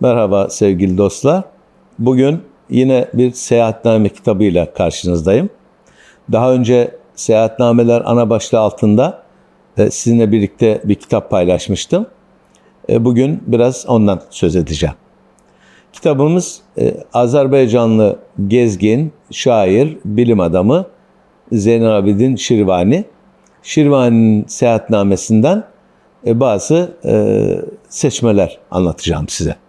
Merhaba sevgili dostlar. Bugün yine bir seyahatname kitabıyla karşınızdayım. Daha önce seyahatnameler ana başlığı altında e, sizinle birlikte bir kitap paylaşmıştım. E, Bugün biraz ondan söz edeceğim. Kitabımız e, Azerbaycanlı gezgin, şair, bilim adamı Zeynel Abidin Şirvani. Şirvani'nin seyahatnamesinden bazı seçmeler anlatacağım size.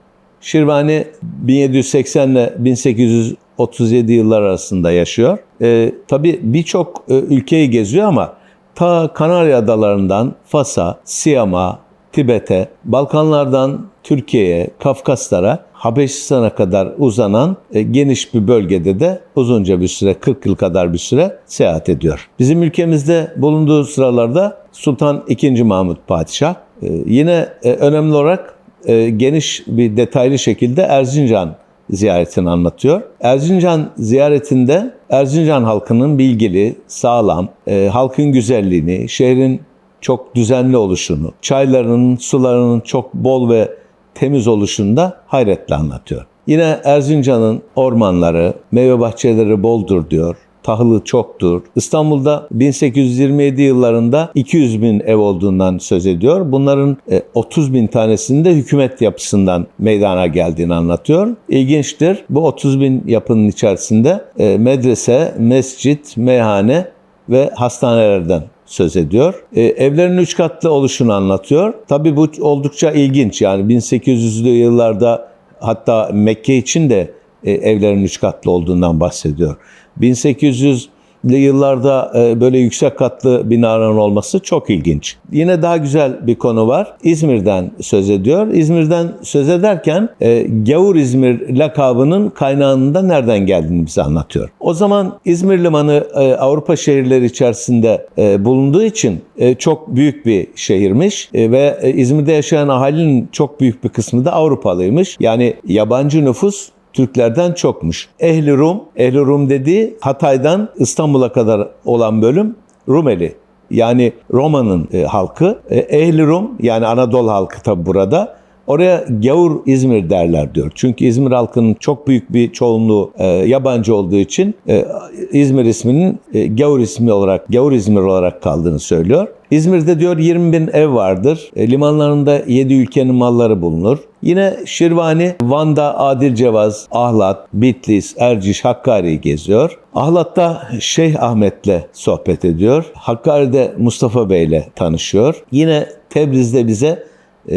Şirvani 1780 ile 1837 yıllar arasında yaşıyor. E, tabii birçok e, ülkeyi geziyor ama ta Kanarya Adalarından Fas'a, Siyam'a, Tibet'e, Balkanlardan Türkiye'ye, Kafkaslara, Habeşistan'a kadar uzanan e, geniş bir bölgede de uzunca bir süre, 40 yıl kadar bir süre seyahat ediyor. Bizim ülkemizde bulunduğu sıralarda Sultan II. Mahmut Padişah e, yine e, önemli olarak e, geniş bir detaylı şekilde Erzincan ziyaretini anlatıyor. Erzincan ziyaretinde Erzincan halkının bilgili, sağlam, e, halkın güzelliğini, şehrin çok düzenli oluşunu, çaylarının, sularının çok bol ve temiz oluşunda hayretle anlatıyor. Yine Erzincan'ın ormanları, meyve bahçeleri boldur diyor. Tahılı çoktur. İstanbul'da 1827 yıllarında 200 bin ev olduğundan söz ediyor. Bunların e, 30 bin tanesinde hükümet yapısından meydana geldiğini anlatıyor. İlginçtir. Bu 30 bin yapının içerisinde e, medrese, mescit, meyhane ve hastanelerden söz ediyor. E, evlerin üç katlı oluşunu anlatıyor. Tabii bu oldukça ilginç. Yani 1800'lü yıllarda hatta Mekke için de e, evlerin üç katlı olduğundan bahsediyor. 1800'lü yıllarda e, böyle yüksek katlı binaların olması çok ilginç. Yine daha güzel bir konu var. İzmir'den söz ediyor. İzmir'den söz ederken e, Gavur İzmir lakabının kaynağının da nereden geldiğini bize anlatıyor. O zaman İzmir Limanı e, Avrupa şehirleri içerisinde bulunduğu için çok büyük bir şehirmiş ve İzmir'de yaşayan ahalinin çok büyük bir kısmı da Avrupalıymış. Yani yabancı nüfus Türklerden çokmuş. Ehli Rum, Ehli Rum dediği Hatay'dan İstanbul'a kadar olan bölüm Rumeli. Yani Roma'nın e, halkı. E, Ehli Rum yani Anadolu halkı tabi burada. Oraya Gavur İzmir derler diyor. Çünkü İzmir halkının çok büyük bir çoğunluğu e, yabancı olduğu için e, İzmir isminin e, Gavur ismi olarak, Gavur İzmir olarak kaldığını söylüyor. İzmir'de diyor 20 bin ev vardır. E, limanlarında 7 ülkenin malları bulunur. Yine Şirvani, Van'da Adil Cevaz, Ahlat, Bitlis, Erciş, Hakkari'yi geziyor. Ahlat'ta Şeyh Ahmet'le sohbet ediyor. Hakkari'de Mustafa Bey'le tanışıyor. Yine Tebriz'de bize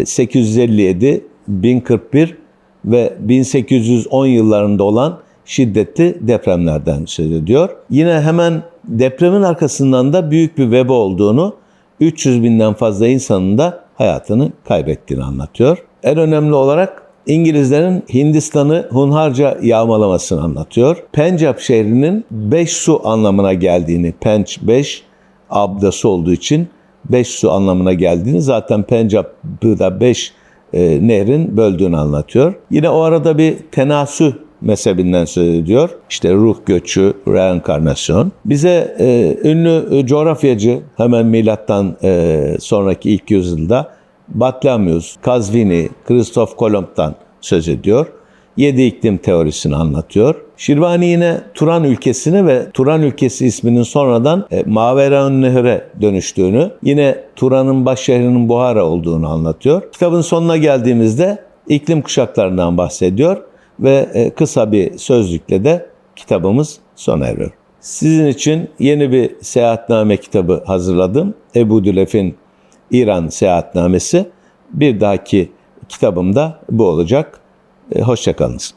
857, 1041 ve 1810 yıllarında olan şiddetli depremlerden söz ediyor. Yine hemen depremin arkasından da büyük bir veba olduğunu, 300 binden fazla insanın da hayatını kaybettiğini anlatıyor. En önemli olarak İngilizlerin Hindistan'ı hunharca yağmalamasını anlatıyor. Pencap şehrinin 5 su anlamına geldiğini, Penç 5 abdası olduğu için 5 su anlamına geldiğini zaten Pencap'ı da 5 e, nehrin böldüğünü anlatıyor. Yine o arada bir tenasü mezhebinden söz ediyor. İşte ruh göçü, reenkarnasyon. Bize e, ünlü coğrafyacı hemen milattan e, sonraki ilk yüzyılda Batlamyus, Kazvini, Kristof Kolomb'dan söz ediyor. Yedi iklim teorisini anlatıyor. Şirvani yine Turan ülkesini ve Turan ülkesi isminin sonradan e, Maveran Nehre dönüştüğünü, yine Turan'ın baş şehrinin Buhara olduğunu anlatıyor. Kitabın sonuna geldiğimizde iklim kuşaklarından bahsediyor ve e, kısa bir sözlükle de kitabımız sona eriyor. Sizin için yeni bir seyahatname kitabı hazırladım. Ebu Dülef'in İran seyahatnamesi. Bir dahaki kitabım da bu olacak. E, Hoşçakalınız.